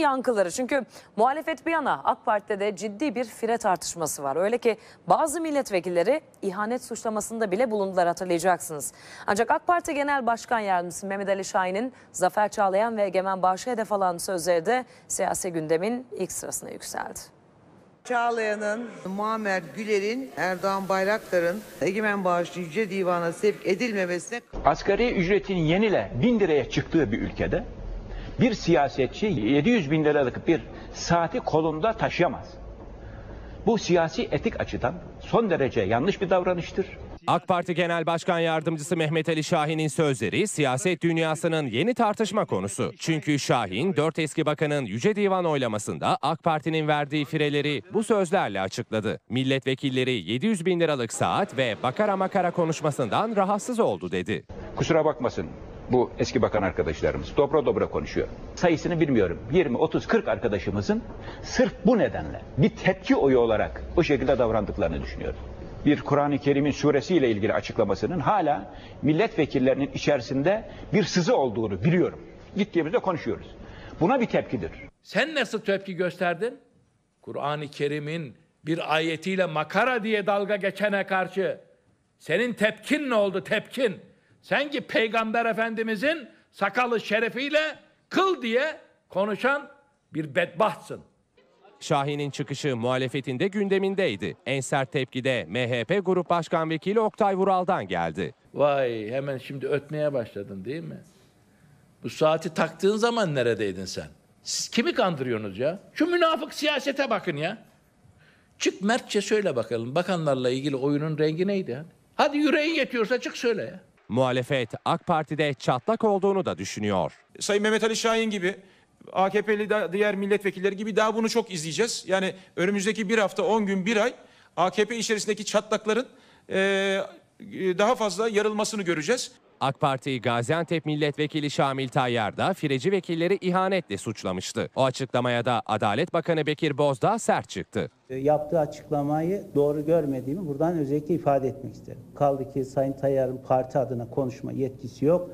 yankıları. Çünkü muhalefet bir yana AK Parti'de de ciddi bir fire tartışması var. Öyle ki bazı milletvekilleri ihanet suçlamasında bile bulundular hatırlayacaksınız. Ancak AK Parti Genel Başkan Yardımcısı Mehmet Ali Şahin'in Zafer Çağlayan ve Egemen Bağış'a hedef alan sözleri de siyasi gündemin ilk sırasına yükseldi. Çağlayan'ın, Muammer Güler'in, Erdoğan Bayraktar'ın Egemen Bağışlı Yüce Divan'a sevk edilmemesine Asgari ücretin yenile 1000 liraya çıktığı bir ülkede bir siyasetçi 700 bin liralık bir saati kolunda taşıyamaz. Bu siyasi etik açıdan son derece yanlış bir davranıştır. AK Parti Genel Başkan Yardımcısı Mehmet Ali Şahin'in sözleri siyaset dünyasının yeni tartışma konusu. Çünkü Şahin, dört eski bakanın Yüce Divan oylamasında AK Parti'nin verdiği fireleri bu sözlerle açıkladı. Milletvekilleri 700 bin liralık saat ve bakara makara konuşmasından rahatsız oldu dedi. Kusura bakmasın bu eski bakan arkadaşlarımız. Dobra dobra konuşuyor. Sayısını bilmiyorum. 20, 30, 40 arkadaşımızın sırf bu nedenle bir tepki oyu olarak bu şekilde davrandıklarını düşünüyorum. Bir Kur'an-ı Kerim'in suresiyle ilgili açıklamasının hala milletvekillerinin içerisinde bir sızı olduğunu biliyorum. Gittiğimizde konuşuyoruz. Buna bir tepkidir. Sen nasıl tepki gösterdin? Kur'an-ı Kerim'in bir ayetiyle makara diye dalga geçene karşı senin tepkin ne oldu tepkin? Sen ki Peygamber Efendimizin sakalı şerefiyle kıl diye konuşan bir bedbahtsın. Şahin'in çıkışı muhalefetinde gündemindeydi. En sert tepki de MHP Grup Başkan Vekili Oktay Vural'dan geldi. Vay hemen şimdi ötmeye başladın değil mi? Bu saati taktığın zaman neredeydin sen? Siz kimi kandırıyorsunuz ya? Şu münafık siyasete bakın ya. Çık mertçe söyle bakalım bakanlarla ilgili oyunun rengi neydi? Hadi yüreğin yetiyorsa çık söyle ya. Muhalefet AK Parti'de çatlak olduğunu da düşünüyor. Sayın Mehmet Ali Şahin gibi AKP'li diğer milletvekilleri gibi daha bunu çok izleyeceğiz. Yani önümüzdeki bir hafta, 10 gün, bir ay AKP içerisindeki çatlakların eee, daha fazla yarılmasını göreceğiz. AK Parti Gaziantep Milletvekili Şamil Tayyar da fireci vekilleri ihanetle suçlamıştı. O açıklamaya da Adalet Bakanı Bekir Bozdağ sert çıktı. E, yaptığı açıklamayı doğru görmediğimi buradan özellikle ifade etmek isterim. Kaldı ki Sayın Tayyar'ın parti adına konuşma yetkisi yok.